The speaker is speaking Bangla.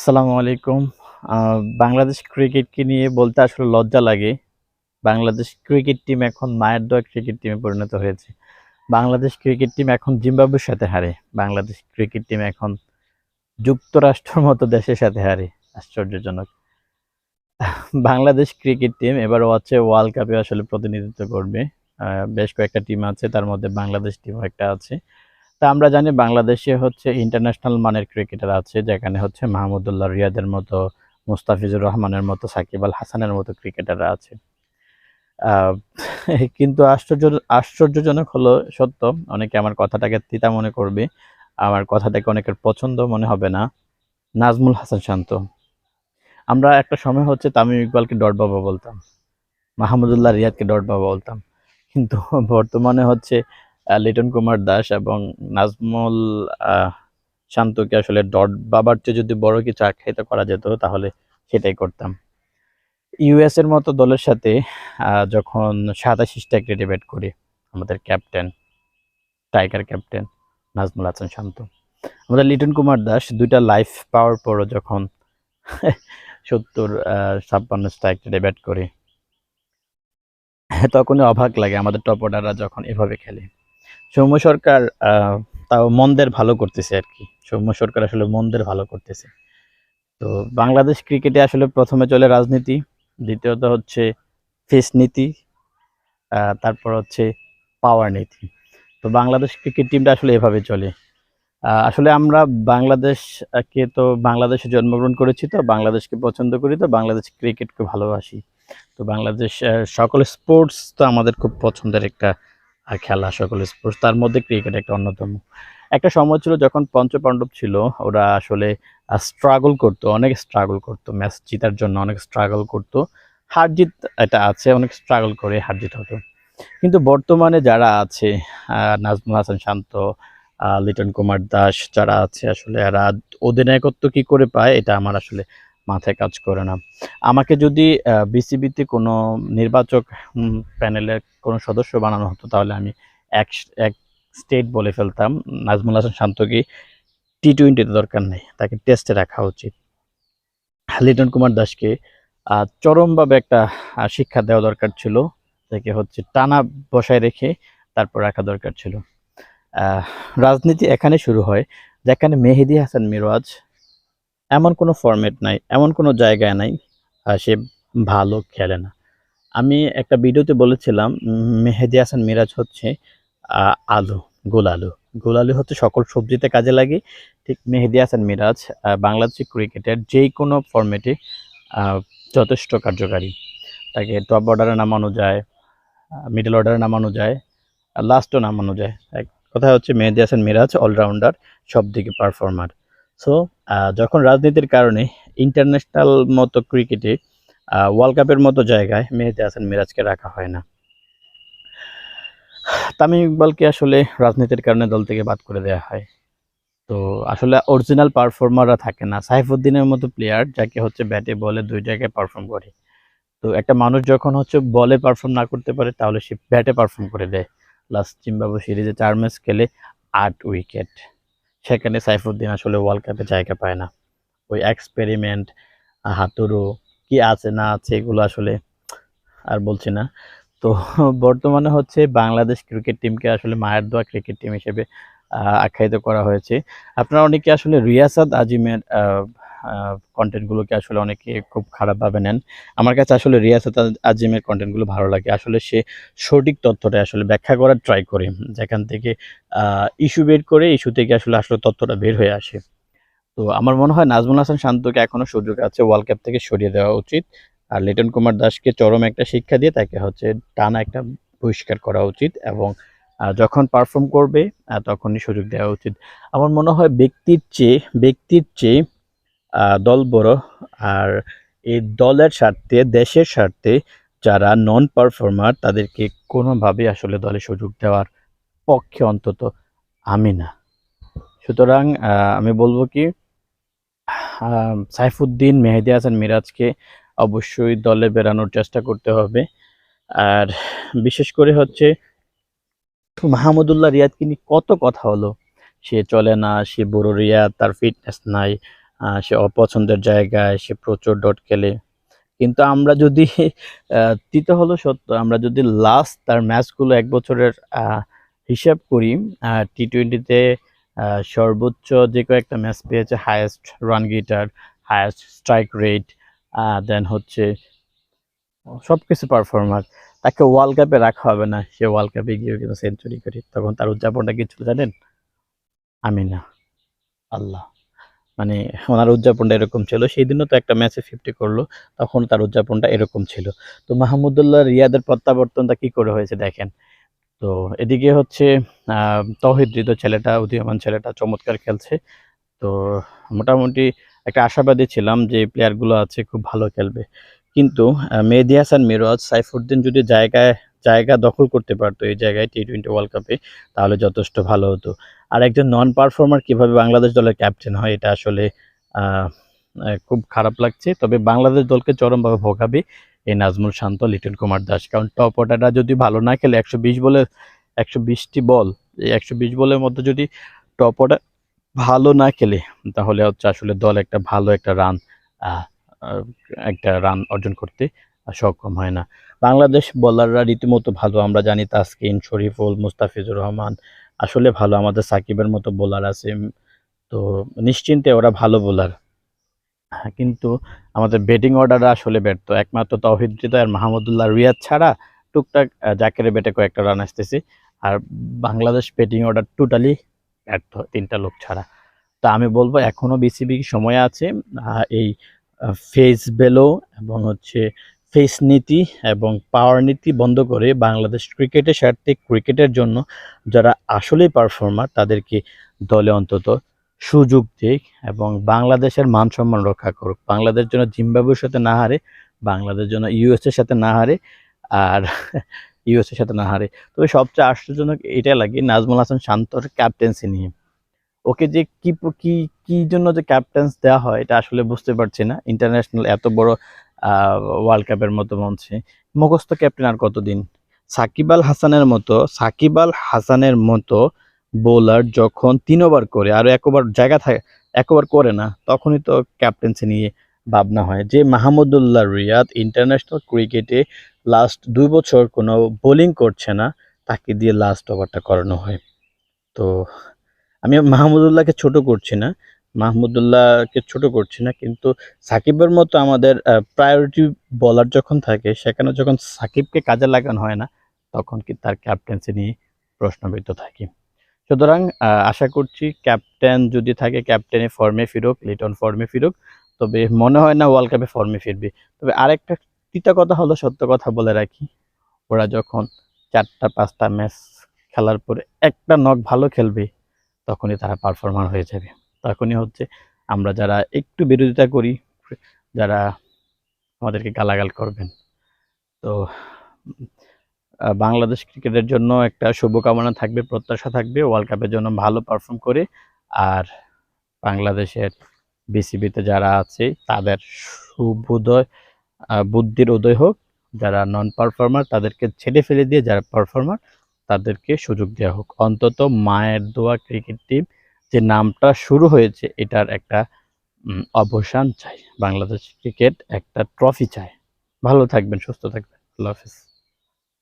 আসসালামু আলাইকুম। বাংলাদেশ ক্রিকেটকে নিয়ে বলতে আসলে লজ্জা লাগে। বাংলাদেশ ক্রিকেট টিম এখন মায়ের দোয়া ক্রিকেট টিমে পরিণত হয়েছে। বাংলাদেশ ক্রিকেট টিম এখন জিম্বাবুয়ের সাথে হারে। বাংলাদেশ ক্রিকেট টিম এখন যুক্তরাষ্ট্রের মতো দেশের সাথে হারে। আশ্চর্যজনক। বাংলাদেশ ক্রিকেট টিম এবার আছে ওয়ার্ল্ড কাপে আসলে প্রতিনিধিত্ব করবে। বেশ কয়েকটা টিম আছে, তার মধ্যে বাংলাদেশ টিমও একটা আছে। তা আমরা জানি বাংলাদেশে হচ্ছে ইন্টারন্যাশনাল মানের ক্রিকেটার আছে, যেখানে হচ্ছে মাহমুদুল্লাহ রিয়াদের মতো, মুস্তাফিজুর রহমানের মতো, সাকিব আল হাসানের মতো ক্রিকেটাররা আছে। কিন্তু আশ্চর্য, আশ্চর্যজনক হলো, সত্য, অনেকে আমার কথাটাকে তিতা মনে করবে, আমার কথাটাকে অনেকের পছন্দ মনে হবে না, নাজমুল হাসান শান্ত। আমরা একটা সময় হচ্ছে তামিম ইকবালকে ডট বাবা বলতাম, মাহমুদুল্লাহ রিয়াদকে ডট বাবা বলতাম, কিন্তু বর্তমানে হচ্ছে লিটন কুমার দাস এবং নাজমুল শান্তকে আসলে ডট বাবার চেয়ে যদি বড় কিছু আখ্যায়িত করা যেত, তাহলে সেটাই করতাম। ইউএস এর মতো দলের সাথে যখন সাতাশি স্ট্রাইক রেটে ব্যাট করি, আমাদের captain, tiger captain Najmul Hasan Shanto. আমাদের লিটন কুমার দাস দুইটা লাইফ পাওয়ার পরও যখন সত্তর ছাপ্পান্ন স্ট্রাইক রেটে ব্যাট করে, তখনই অবাক লাগে আমাদের টপ অর্ডাররা যখন এভাবে খেলে। সৌম্য সরকার তাও মন্দের ভালো করতেছে আর কি। সৌম্য সরকার আসলে মন্দের ভালো করতেছে। তো বাংলাদেশ ক্রিকেটে আসলে প্রথমে চলে রাজনীতি, দ্বিতীয়ত হচ্ছে ফেস নীতি তারপর হচ্ছে পাওয়ার নীতি। তো বাংলাদেশ ক্রিকেট টিমটা আসলে এভাবে চলে। আসলে আমরা বাংলাদেশকে তো বাংলাদেশে জন্মগ্রহণ করেছি তো, বাংলাদেশকে পছন্দ করি তো, বাংলাদেশ ক্রিকেটকে ভালোবাসি। তো বাংলাদেশ সকল স্পোর্টস তো আমাদের খুব পছন্দের একটা আহ, খেলা সকল স্পোর্টস তার মধ্যে ক্রিকেট একটা অন্যতম। একটা সময় ছিল যখন পঞ্চপাণ্ডব ছিল ওরা আসলে স্ট্রাগল করতো অনেক স্ট্রাগল করতো। ম্যাচ জেতার জন্য অনেক স্ট্রাগল করতো। হার জিত এটা আছে অনেক স্ট্রাগল করে হার জিত হতো। কিন্তু বর্তমানে যারা আছে নাজমুল হাসান শান্ত লিটন কুমার দাস যারা আছে আসলে এরা অধিনায়কত্ব কি করে পায় এটা আমার আসলে মাথায় কাজ করে না। আমাকে যদি বিসিবিতে কোনো নির্বাচক প্যানেলের কোনো সদস্য বানানো হতো, তাহলে আমি এক এক স্টেট বলে ফেলতাম। নাজমুল হাসান শান্তকে টি টোয়েন্টিতে দরকার নেই, তাকে টেস্টে রাখা উচিত। লিটন কুমার দাসকে চরমভাবে একটা শিক্ষা দেওয়া দরকার ছিল, তাকে হচ্ছে টানা বসায় রেখে তারপর রাখা দরকার ছিল। রাজনীতি এখানে শুরু হয়, যেখানে মেহেদি হাসান মিরাজ এমন কোনো ফরম্যাট নাই, এমন কোনো জায়গায় নাই সে ভালো খেলে না। আমি একটা ভিডিওতে বলেছিলাম, মেহেদি হাসান মিরাজ হচ্ছে আলু, গোল আলু। গোল আলু হচ্ছে সকল সবজিতে কাজে লাগে। ঠিক মেহেদি হাসান মিরাজ বাংলাদেশি ক্রিকেটের যে কোনো ফরম্যাটে যথেষ্ট কার্যকারী। তাকে টপ অর্ডারে নামানো যায় মিডল অর্ডারে নামানো যায় লাস্টও নামানো যায়। এক কথা হচ্ছে মেহেদি হাসান মিরাজ অলরাউন্ডার সব দিকে পারফর্মার সো যখন রাজনীতির কারণে ইন্টারন্যাশনাল মতো ক্রিকেটে ওয়ার্ল্ড কাপের মতো জায়গায় মেহেদি হাসান মিরাজকে রাখা হয় না। তামিম ইকবালকে আসলে রাজনীতির কারণে দল থেকে বাদ করে দেওয়া হয়। তো আসলে অরিজিনাল পারফর্মাররা থাকে না। সাইফুদ্দিনের মতো প্লেয়ার যাকে হচ্ছে ব্যাটে, বলে দুই জায়গায় পারফর্ম করে। তো একটা মানুষ যখন হচ্ছে বলে পারফর্ম না করতে পারে, তাহলে সে ব্যাটে পারফর্ম করে দেয়। লাস্ট জিম্বাবু সিরিজে চার ম্যাচ খেলে আট উইকেট সেখানে সাইফুদ্দিন আসলে ওয়ার্ল্ড কাপে জায়গা পায় না। ওই এক্সপেরিমেন্ট হাতুরু কি আছে না আছে এগুলো আসলে আর বলছি না। তো বর্তমানে হচ্ছে বাংলাদেশ ক্রিকেট টিমকে আসলে মায়ের দোয়া ক্রিকেট টিম হিসেবে আখ্যায়িত করা হয়েছে। আপনারা অনেকে আসলে রিয়াসাদ আজিমের কন্টেন্টগুলোকে আসলে অনেকে খুব খারাপভাবে নেন। আমার কাছে আসলে রিয়াসাদ আজ- আজিমের কন্টেন্টগুলো ভালো লাগে। আসলে সে সঠিক তথ্যটা আসলে ব্যাখ্যা করার ট্রাই করে। যেখান থেকে ইস্যু বের করে ইস্যু থেকে আসলে আসলে তথ্যটা বের হয়ে আসে। তো আমার মনে হয় নাজমুল হাসান শান্তকে এখনও সুযোগ আছে ওয়ার্ল্ড কাপ থেকে সরিয়ে দেওয়া উচিত। আর লিটন কুমার দাসকে চরম একটা শিক্ষা দিয়ে তাকে হচ্ছে টানা একটা বহিষ্কার করা উচিত এবং যখন পারফর্ম করবে তখনই সুযোগ দেওয়া উচিত। আমার মনে হয় ব্যক্তির চেয়ে ব্যক্তির চেয়ে দল বড়। আর এই দলের স্বার্থে, দেশের স্বার্থে যারা নন পারফর্মার তাদেরকে কোনোভাবেই আসলে দলে সুযোগ দেওয়ার পক্ষে অন্তত আমি না। সুতরাং আমি বলব কি সাইফুদ্দিন মেহেদি হাসান মিরাজকে অবশ্যই দলে বেরানোর চেষ্টা করতে হবে। আর বিশেষ করে হচ্ছে মাহমুদুল্লাহ রিয়াদকে নিয়ে কত কথা হলো। সে চলে না, সে বড় রিয়াদ, তার ফিটনেস নাই সে অপছন্দের জায়গায় সে প্রচুর ডট খেলে। কিন্তু আমরা যদি আহ, তিতে হলো সত্য আমরা যদি লাস্ট তার ম্যাচগুলো এক বছরের হিসাব করি টি টোয়েন্টিতে সর্বোচ্চ যে কয়েকটা ম্যাচ পেয়েছে highest run getter highest strike rate then হচ্ছে সব কিছু পারফরমার তাকে ওয়ার্ল্ড কাপে রাখা হবে না। সে ওয়ার্ল্ড কাপে গিয়ে কিন্তু সেঞ্চুরি করি তখন তার উদযাপনটা কিছু জানেন? আমি না আল্লাহ। মানে ওনার উদযাপনটা এরকম ছিল। সেই দিনও তো একটা ম্যাচে ফিফটি করল তখন তার উদযাপনটা এরকম ছিল। তো মাহমুদুল্লাহ রিয়াদের প্রত্যাবর্তনটা কি করে হয়েছে দেখেন? তো এদিকে হচ্ছে আহ, তৌহিদ ছেলেটা উদীয়মান ছেলেটা চমৎকার খেলছে। তো মোটামুটি একটা আশাবাদী ছিলাম যে প্লেয়ারগুলো আছে খুব ভালো খেলবে। কিন্তু মেহেদী হাসান মিরাজ সাইফুদ্দিন যদি জায়গায় জায়গা দখল করতে পারতো এই জায়গায় টি টোয়েন্টি ওয়ার্ল্ড কাপে তাহলে যথেষ্ট ভালো হতো। আর একজন নন পারফর্মার কীভাবে বাংলাদেশ দলের ক্যাপ্টেন হয়, এটা আসলে খুব খারাপ লাগছে। তবে বাংলাদেশ দলকে চরমভাবে ভোগাবে এই নাজমুল শান্ত, লিটন কুমার দাস। কারণ টপ অর্ডারটা যদি ভালো না খেলে, একশো বিশ বলে, একশো বিশটি বল, এই একশো বিশ বলের মধ্যে যদি টপ অর্ডার ভালো না খেলে, তাহলে হচ্ছে আসলে দল একটা ভালো একটা রান একটা রান অর্জন করতে সক্ষম হয় না। বাংলাদেশ বোলাররা রীতিমতো ভালো আমরা জানি তাসকিন শরীফুল মুস্তাফিজুর রহমান আসলে ভালো আমাদের সাকিবের মতো বোলার আছে। তো নিশ্চিন্তে ওরা ভালো বোলার কিন্তু আমাদের ব্যাটিং অর্ডার আসলে ব্যর্থ। একমাত্র তৌহিদ হৃদয় আর মাহমুদুল্লাহ রিয়াদ ছাড়া টুকটাক আহ, জাকেরের ব্যাটে কয়েকটা রান আসতেছে। আর বাংলাদেশ ব্যাটিং অর্ডার টোটালি ব্যর্থ তিনটা লোক ছাড়া। তো আমি বলব এখনও বিসিবি সময় আছে এই ফেস বেলো এবং হচ্ছে ফেস নীতি এবং পাওয়ার নীতি বন্ধ করে বাংলাদেশ ক্রিকেটের স্বার্থে ক্রিকেটের জন্য যারা আসলেই পারফর্মার তাদেরকে দলে অন্তত সুযোগ দিক এবং বাংলাদেশের মান সম্মান রক্ষা করুক। বাংলাদেশ যেন জিম্বাবুয়ের সাথে না হারে, বাংলাদেশ যেন ইউএসএর সাথে না হারে আর ইউএসএর সাথে না হারে। তবে সবচেয়ে আশ্চর্যজনক এটা লাগে, নাজমুল হাসান শান্তর ক্যাপ্টেন্সি নিয়ে। ওকে যে কি কি কি জন্য যে ক্যাপ্টেন্স দেওয়া হয় এটা আসলে বুঝতে পারছি না। ইন্টারন্যাশনাল এত বড় ওয়ার্ল্ড কাপের মতো মঞ্চে। মুখস্থ ক্যাপ্টেন আর কতদিন? সাকিব আল হাসানের মতো, সাকিব আল হাসানের মতো বোলার যখন তিন ওভার করে, আর এক ওভার জায়গা থাকে এক ওভার করে না, তখনই তো ক্যাপ্টেন্সি নিয়ে ভাবনা হয়। যে মাহমুদুল্লাহ রিয়াদ ইন্টারন্যাশনাল ক্রিকেটে লাস্ট দুই বছর কোনো বোলিং করছে না, তাকে দিয়ে লাস্ট ওভারটা করানো হয়। তো আমি মাহমুদুল্লাহকে ছোট করছি না মাহমুদুল্লাহকে ছোট করছি না, কিন্তু সাকিবের মতো আমাদের প্রায়োরিটি বলার যখন থাকে, সেখানে যখন সাকিবকে কাজে লাগানো হয় না, তখন কি তার ক্যাপ্টেন্সি নিয়ে প্রশ্নবিদ্ধ থাকি। সুতরাং আশা করছি ক্যাপ্টেন যদি থাকে ক্যাপ্টেনে ফর্মে ফিরুক লিটন ফর্মে ফিরুক, তবে মনে হয় না ওয়ার্ল্ড কাপে ফর্মে ফিরবে। তবে আরেকটা তিতা কথা হলো, সত্য কথা বলে রাখি, ওরা যখন চারটা, পাঁচটা ম্যাচ খেলার পরে একটা নক ভালো খেলবে, তখনই তারা পারফর্মার হয়ে যাবে। তখনই হচ্ছে আমরা যারা একটু বিরোধিতা করি যারা আমাদেরকে গালাগাল করবেন। তো বাংলাদেশ ক্রিকেটের জন্য একটা শুভকামনা থাকবে প্রত্যাশা থাকবে ওয়ার্ল্ড কাপের জন্য ভালো পারফর্ম করে আর বাংলাদেশের বিসিবিতে যারা আছে তাদের আহ, বুদ্ধির উদয় হোক। যারা নন পারফর্মার তাদেরকে ছেড়ে ফেলে দিয়ে যারা পারফর্মার তাদেরকে সুযোগ দেওয়া হোক। অন্তত মায়ের দোয়া ক্রিকেট টিম যে নামটা শুরু হয়েছে, এটার একটা অবসান চাই। বাংলাদেশ ক্রিকেট একটা ট্রফি চায় ভালো থাকবেন, সুস্থ থাকবেন। আল্লাহ হাফিজ।